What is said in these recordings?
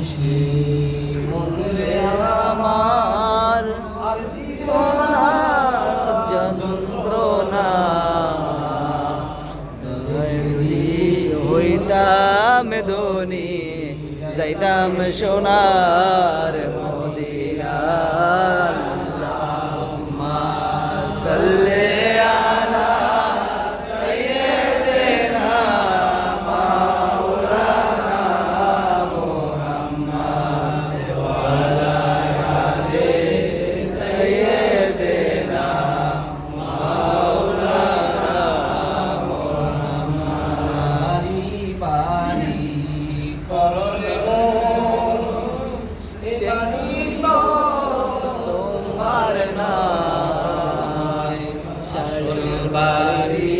নিশি আমার। আর দিও না যন্ত্রণা। হইতাম দনি যাইতাম সোনার মা হাসর বাড়ি।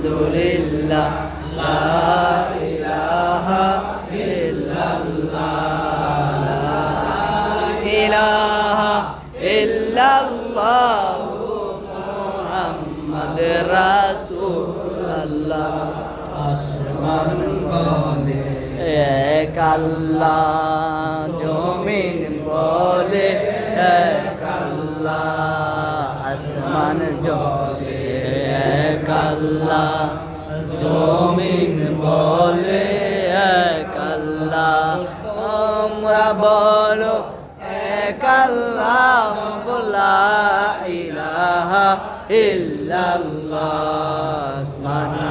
আলহামদুলিল্লাহ ইলাহা ইল্লাল্লাহ। মুহাম্মদ রাসূলুল্লাহ। আসমান বলে, এক আল্লাহ, জমিন বলে, এক আল্লাহ। আসমান আল্লাহ জমিন বলে এক আল্লাহ। তোমরা বলো এক আল্লাহ বলা ইলাহা ইল্লাল্লাহ। সুবহানাল্লাহ।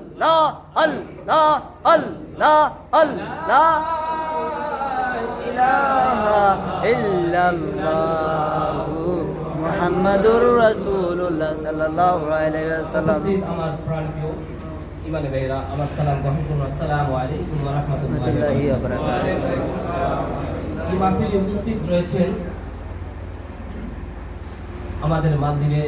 আল্লাহ আল্লাহ আল্লাহ আল্লাহ। মুহাম্মাদুর রাসূলুল্লাহ সাল্লাল্লাহু আলাইহি ওয়াসাল্লাম। আমার ইমানে ভাইরা আমার সালাম গ্রহণ করুন আসসালামু আলাইকুম ওয়া রাহমাতুল্লাহি ওয়া বারাকাতুহু। এই মাহফিলে উপস্থিত রয়েছেন আমাদের মালদ্বীপে